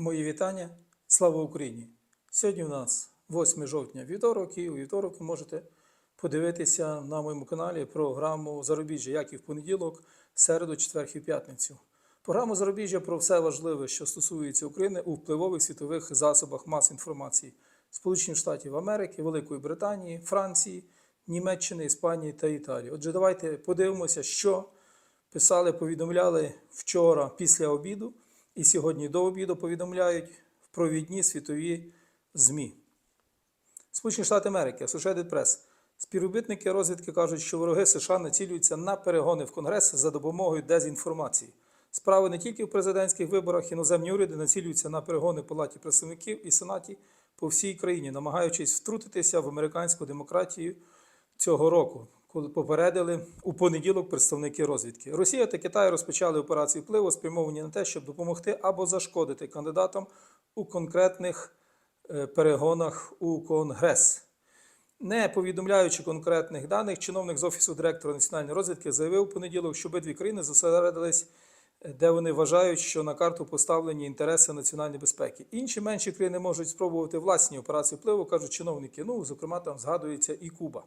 Мої вітання. Слава Україні! Сьогодні у нас 8 жовтня вівторок, і у вівторок ви можете подивитися на моєму каналі програму Зарубіжжя, як і в понеділок, середу, четвер і п'ятницю. Програму Зарубіжжя про все важливе, що стосується України у впливових світових засобах мас інформації Сполучених Штатів Америки, Великої Британії, Франції, Німеччини, Іспанії та Італії. Отже, давайте подивимося, що писали, повідомляли вчора після обіду і сьогодні до обіду повідомляють в провідні світові ЗМІ. Сполучені Штати Америки, Associated Press. Співробітники розвідки кажуть, що вороги США націлюються на перегони в Конгрес за допомогою дезінформації. Справи не тільки в президентських виборах, іноземні уряди націлюються на перегони Палаті представників і Сенаті по всій країні, намагаючись втрутитися в американську демократію цього року, коли попередили у понеділок представники розвідки. Росія та Китай розпочали операції впливу, спрямовані на те, щоб допомогти або зашкодити кандидатам у конкретних е, перегонах у Конгрес. Не повідомляючи конкретних даних, чиновник з офісу директора національної розвідки заявив у понеділок, що обидві країни зосередились, е, де вони вважають, що на карту поставлені інтереси національної безпеки. Інші менші країни можуть спробувати власні операції впливу, кажуть чиновники. Ну, зокрема, там згадується і Куба.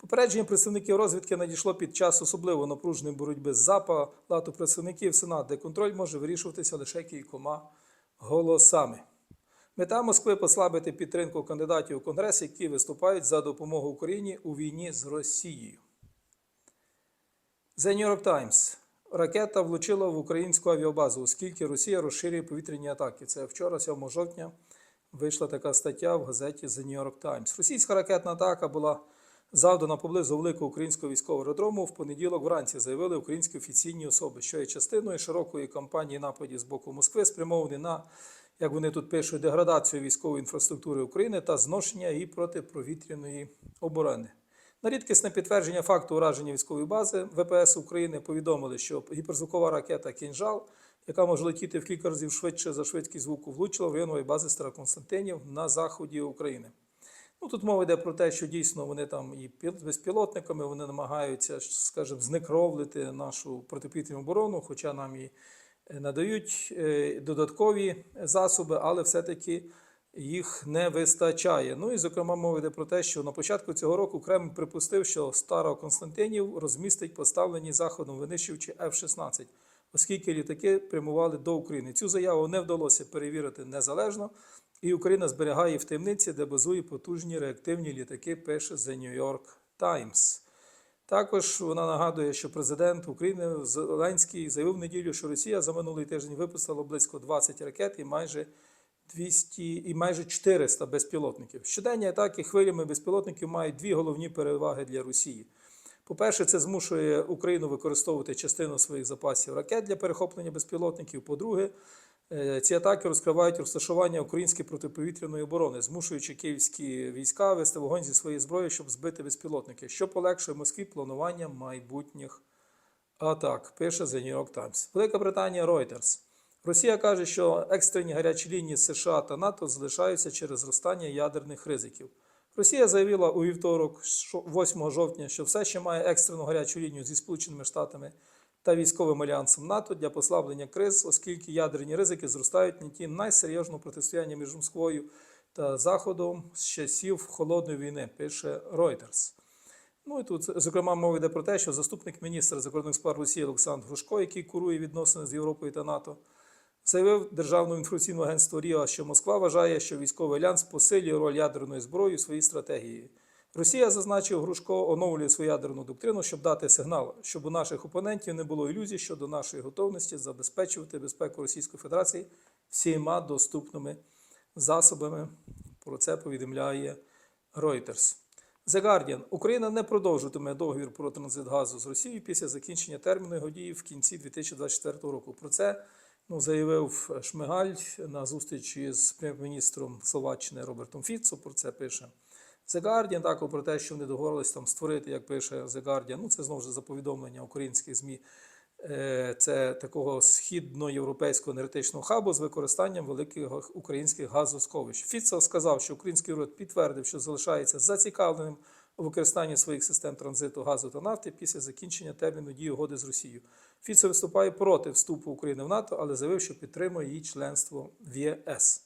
Попередження представників розвідки надійшло під час особливо напруженої боротьби з палату представників Сенат, де контроль може вирішуватися лише кількома голосами. Мета Москви послабити підтримку кандидатів у Конгрес, які виступають за допомогу Україні у війні з Росією. The New York Times. Ракета влучила в українську авіабазу, оскільки Росія розширює повітряні атаки. Це вчора, 7 жовтня, вийшла така стаття в газеті The New York Times. Російська ракетна атака була завдана поблизу великого українського військового аеродрому в понеділок вранці, заявили українські офіційні особи, що є частиною широкої кампанії нападів з боку Москви, спрямовані на, як вони тут пишуть, деградацію військової інфраструктури України та зношення її протиповітряної оборони. На рідкісне підтвердження факту ураження військової бази ВПС України повідомили, що гіперзвукова ракета Кінжал, яка може летіти в кілька разів швидше за швидкість звуку, влучила в районової бази Староконстантинів на заході України. Ну, тут мова йде про те, що дійсно вони там і піл- безпілотниками вони намагаються, скажімо, знекровлити нашу протиповітряну оборону, хоча нам і е, надають е, додаткові засоби, але все-таки їх не вистачає. Ну і зокрема мова йде про те, що на початку цього року Кремль припустив, що Староконстантинів розмістить поставлені заходом винищувачі F-16, оскільки літаки прямували до України. Цю заяву не вдалося перевірити незалежно. І Україна зберігає в таємниці, де базує потужні реактивні літаки, пише The New York Times. Також вона нагадує, що президент України Зеленський заявив в неділю, що Росія за минулий тиждень випустила близько 20 ракет і майже 200 і майже 400 безпілотників. Щоденні атаки хвилями безпілотників мають дві головні переваги для Росії. По-перше, це змушує Україну використовувати частину своїх запасів ракет для перехоплення безпілотників. По-друге, Е, Ці атаки розкривають розташування української протиповітряної оборони, змушуючи київські війська вести вогонь зі своєї зброї, щоб збити безпілотники, що полегшує Москві планування майбутніх атак. Пише The New York Times. Велика Британія Reuters. Росія каже, що екстрені гарячі лінії США та НАТО залишаються через зростання ядерних ризиків. Росія заявила у вівторок, 8 жовтня, що все ще має екстрену гарячу лінію зі Сполученими Штатами та військовим альянсом НАТО для послаблення криз, оскільки ядерні ризики зростають на ті найсерйозного протистояння між Москвою та Заходом з часів холодної війни, пише Reuters. Ну і тут, зокрема, мова йде про те, що заступник міністра закордонних справ Росії Олександр Грушко, який курує відносини з Європою та НАТО, заявив Державному інформаційному агентству Ріа, що Москва вважає, що військовий альянс посилює роль ядерної зброї у своїй стратегії. Росія, зазначив Грушко, оновлює свою ядерну доктрину, щоб дати сигнал, щоб у наших опонентів не було ілюзій щодо нашої готовності забезпечувати безпеку Російської Федерації всіма доступними засобами. Про це повідомляє Reuters. The Guardian. Україна не продовжуватиме договір про транзит газу з Росією після закінчення терміну його дії в кінці 2024 року. Про це ну, заявив Шмигаль на зустрічі з прем'єр-міністром Словаччини Робертом Фіцо. Про це пише. The Guardian, також про те, що вони договорились там створити, як пише The Guardian, ну це знову ж за повідомлення українських ЗМІ. е, Це такого східноєвропейського енергетичного хабу з використанням великих українських газосховищ. Фіцо сказав, що український уряд підтвердив, що залишається зацікавленим у використанні своїх систем транзиту газу та нафти після закінчення терміну дії угоди з Росією. Фіцо виступає проти вступу України в НАТО, але заявив, що підтримує її членство в ЄС.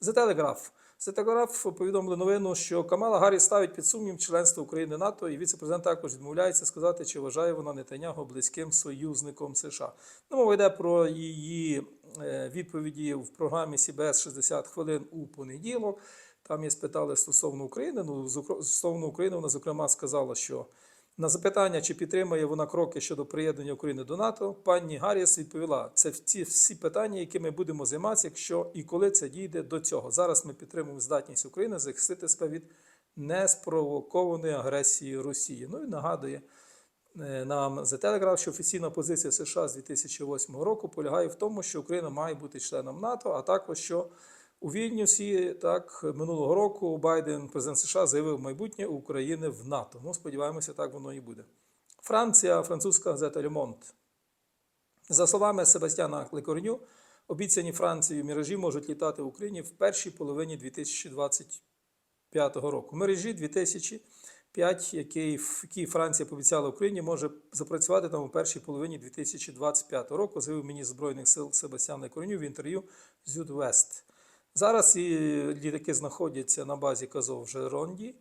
The Telegraph. The Telegraph повідомили новину, що Камала Гарріс ставить під сумнів членство України НАТО, і віце-президент також відмовляється сказати, чи вважає вона Нетаняго близьким союзником США. Ну, мова йде про її е, відповіді в програмі CBS 60 хвилин у понеділок. Там її спитали стосовно України. Ну, стосовно України вона зокрема сказала, що на запитання, чи підтримує вона кроки щодо приєднання України до НАТО, пані Гарріс відповіла: це ці всі питання, якими ми будемо займатися, якщо і коли це дійде до цього. Зараз ми підтримуємо здатність України захистити себе від неспровокованої агресії Росії. Ну і нагадує е, нам Telegraph, що офіційна позиція США з 2008 року полягає в тому, що Україна має бути членом НАТО, а також що у Вільнюсі так минулого року Байден, президент США, заявив майбутнє України в НАТО. Ну, сподіваємося, так воно і буде. Франція, французька газета Лемонт. За словами Себастьяна Лекорню, обіцяні Францією міражі можуть літати в Україні в першій половині 2025 року. Мережі 2005, який, які Франція пообіцяла Україні, може запрацювати там у першій половині 2025 року, заявив міністр Збройних сил Себастьян Лекорню в інтерв'ю Зюдвест. Зараз і літаки знаходяться на базі Казов Жеронді.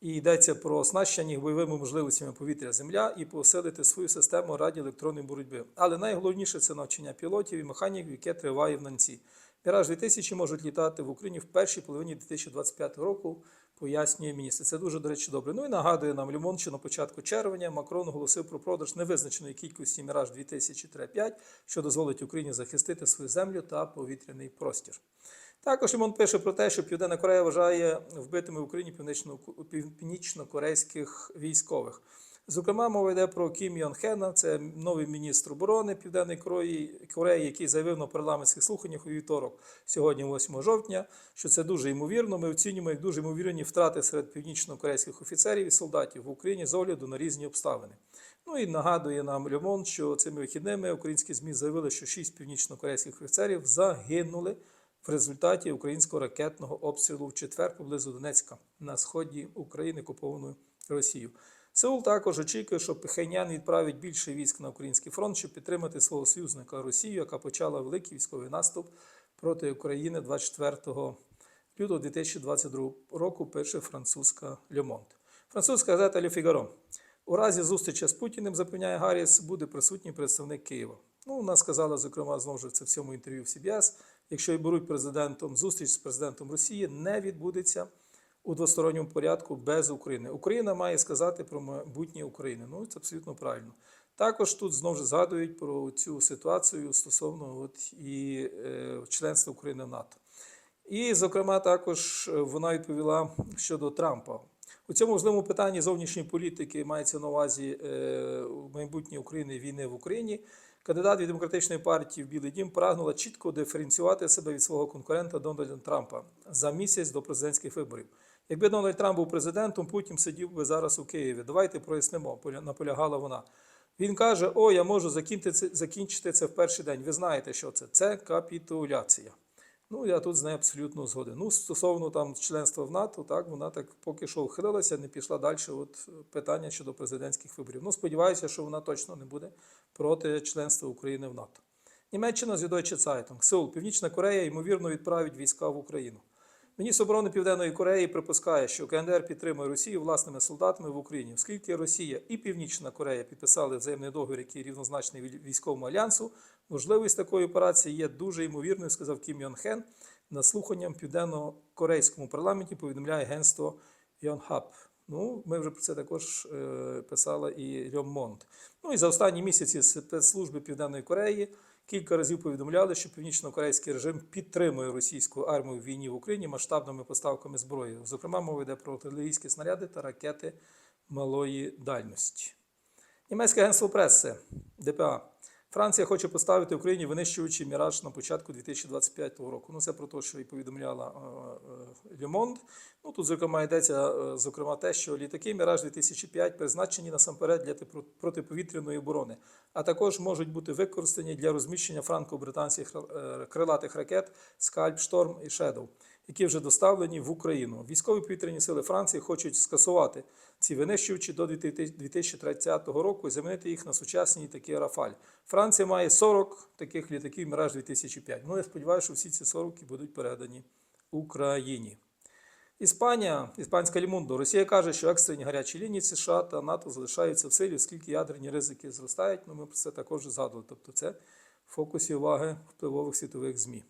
І йдеться про оснащення їх бойовими можливостями повітря-земля і посилити свою систему радіоелектронної боротьби. Але найголовніше це навчання пілотів і механіків, яке триває в Нанці. Міраж 2000 можуть літати в Україні в першій половині 2025 року, пояснює міністр. Це дуже, до речі, добре. Ну і нагадує нам Лімон, що на початку червня Макрон оголосив про продаж невизначеної кількості Міраж 2000-5, що дозволить Україні захистити свою землю та повітряний простір. Також Лімон пише про те, що Південна Корея вважає вбитими в Україні північно- північно-корейських військових. Зокрема, мова йде про Кім Йон Хена, це новий міністр оборони Південної Кореї, який заявив на парламентських слуханнях у вівторок, сьогодні, 8 жовтня, що це дуже ймовірно. Ми оцінюємо як дуже ймовірні втрати серед північно-корейських офіцерів і солдатів в Україні з огляду на різні обставини. Ну і нагадує нам Льомон, що цими вихідними українські ЗМІ заявили, що шість північно-корейських офіцерів загинули в результаті українського ракетного обстрілу в четвер поблизу Донецька на сході України, окупованою Росією. Сеул також очікує, що Пхеньян відправить більше військ на український фронт, щоб підтримати свого союзника Росію, яка почала великий військовий наступ проти України 24 лютого 2022 року. Пише французька Льомонт. Французька газета Ле Фігаро. У разі зустрічі з Путіним, запевняє Гарріс, буде присутній представник Києва. Ну, вона сказала, зокрема, знову ж це в цьому інтерв'ю в CBS, якщо і беруть президентом зустріч з президентом Росії, не відбудеться у двосторонньому порядку без України. Україна має сказати про майбутнє України. Ну, це абсолютно правильно. Також тут знову ж згадують про цю ситуацію стосовно от, і е, членства України в НАТО. І, зокрема, також вона відповіла щодо Трампа. У цьому важливому питанні зовнішньої політики мається на увазі е, майбутнє України війни в Україні. Кандидат від демократичної партії в Білий Дім прагнула чітко диференціювати себе від свого конкурента Дональда Трампа за місяць до президентських виборів. Якби Дональд Трамп був президентом, Путін сидів би зараз у Києві. Давайте прояснимо, поля- наполягала вона. Він каже: О, я можу закінчити це в перший день. Ви знаєте, що це? Це капітуляція. Ну, я тут з нею абсолютно згоден. Ну, стосовно там членства в НАТО, так вона так поки що ухилилася, не пішла далі. От питання щодо президентських виборів. Ну, сподіваюся, що вона точно не буде проти членства України в НАТО. Німеччина з Deutsche Zeitung. Сеул, Північна Корея, ймовірно, відправить війська в Україну. Міністр оборони Південної Кореї припускає, що КНДР підтримує Росію власними солдатами в Україні, оскільки Росія і Північна Корея підписали взаємний договір, який рівнозначний вій- військовому альянсу. Можливість такої операції є дуже ймовірною, сказав Кім Йон Хен. На слуханням південно-корейському парламенті повідомляє агентство Йонхап. Ну, ми вже про це також е, писала і Льом Монт. Ну і за останні місяці спецслужби Південної Кореї кілька разів повідомляли, що північно-корейський режим підтримує російську армію в війні в Україні масштабними поставками зброї. Зокрема, мова йде про артилерійські снаряди та ракети малої дальності. Німецьке агентство преси ДПА. Франція хоче поставити Україні винищувачі Міраж на початку 2025 року. Ну, це про те, що і повідомляла Le Monde. Ну, тут, зокрема, йдеться е, зокрема те, що літаки Міраж 2005 призначені насамперед для типу- протиповітряної оборони, а також можуть бути використані для розміщення франко-британських е, крилатих ракет Скальп, Шторм і Шедоу. Які вже доставлені в Україну. Військові повітряні сили Франції хочуть скасувати ці винищувачі до 2030 року і замінити їх на сучасні такі Рафаль. Франція має 40 таких літаків Міраж 2005. Ну, я сподіваюся, що всі ці 40 будуть передані Україні. Іспанія, іспанська Лімундо. Росія каже, що екстрені гарячі лінії США та НАТО залишаються в силі, оскільки ядерні ризики зростають. Ну, ми про це також згадували. Тобто, це в фокусі уваги впливових світових ЗМІ.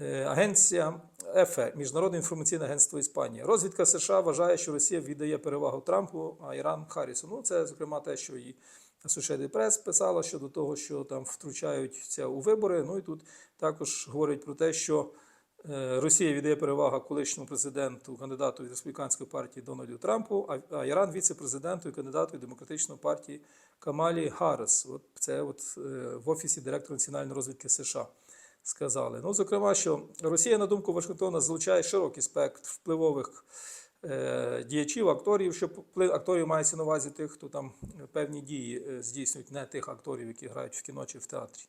Е, Агенція ЕФЕ, Міжнародне інформаційне агентство Іспанії. Розвідка США вважає, що Росія віддає перевагу Трампу, а Іран Харрісу. Ну, це, зокрема, те, що і Associated Press писала щодо того, що там втручаються у вибори. Ну і тут також говорять про те, що е, Росія віддає перевагу колишньому президенту, кандидату від республіканської партії Дональду Трампу, а- а Іран віце-президенту і кандидату від демократичної партії Камалі Гаррес. От це от е, в офісі директора національної розвідки США сказали. Ну, зокрема, що Росія, на думку Вашингтона, залучає широкий спектр впливових е, діячів, акторів, що акторів мається на увазі тих, хто там певні дії е, здійснюють, не тих акторів, які грають в кіно чи в театрі.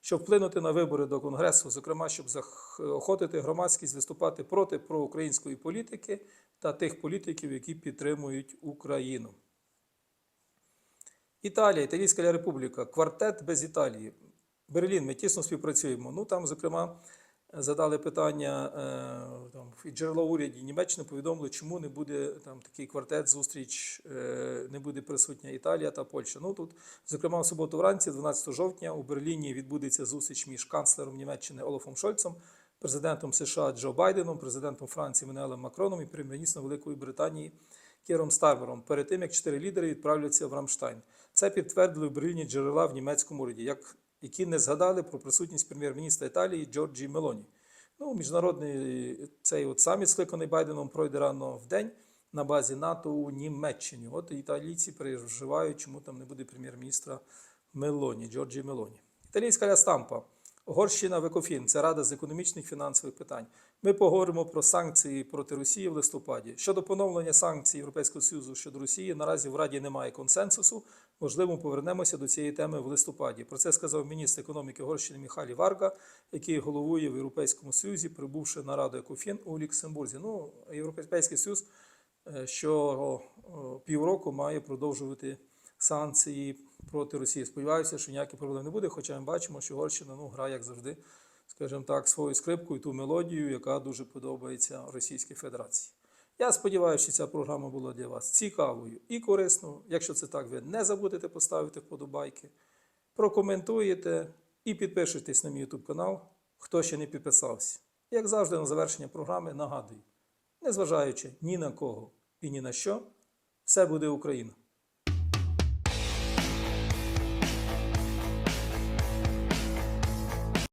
Щоб вплинути на вибори до Конгресу, зокрема, щоб заохотити громадськість виступати проти проукраїнської політики та тих політиків, які підтримують Україну. Італія, Італійська Республіка, квартет без Італії. Берлін, ми тісно співпрацюємо. Ну там, зокрема, задали питання е, там і джерело уряді Німеччини повідомили, чому не буде там такий квартет, зустріч, е, не буде присутня Італія та Польща. Ну тут, зокрема, в суботу вранці, 12 жовтня, у Берліні відбудеться зустріч між канцлером Німеччини Олафом Шольцем, президентом США Джо Байденом, президентом Франції Менелем Макроном і прем'єр-міністром Великої Британії Кіром Стармером перед тим, як чотири лідери відправляться в Рамштайн. Це підтвердили в Берліні джерела в німецькому уряді, як, які не згадали про присутність прем'єр-міністра Італії Джорджі Мелоні. Ну, міжнародний цей от саміт, скликаний Байденом, пройде рано в день на базі НАТО у Німеччині. От італійці переживають, чому там не буде прем'єр-міністра Мелоні, Джорджі Мелоні. Італійська ля стампа. Угорщина в ЕКОФІН, це Рада з економічних фінансових питань. Ми поговоримо про санкції проти Росії в листопаді. Щодо поновлення санкцій Європейського Союзу щодо Росії, наразі в Раді немає консенсусу. Можливо, повернемося до цієї теми в листопаді. Про це сказав міністр економіки Угорщини Міхалі Варга, який головує в Європейському Союзі, прибувши на Раду ЕКОФІН у Люксембурзі. Ну, Європейський Союз е, що півроку має продовжувати санкції проти Росії. Сподіваюся, що ніяких проблем не буде, хоча ми бачимо, що Угорщина ну, грає, як завжди, скажімо так, свою скрипку і ту мелодію, яка дуже подобається Російській Федерації. Я сподіваюся, що ця програма була для вас цікавою і корисною. Якщо це так, ви не забудете поставити вподобайки, прокоментуєте і підпишитесь на мій YouTube канал, хто ще не підписався. Як завжди, на завершення програми нагадую, незважаючи ні на кого і ні на що, все буде Україна.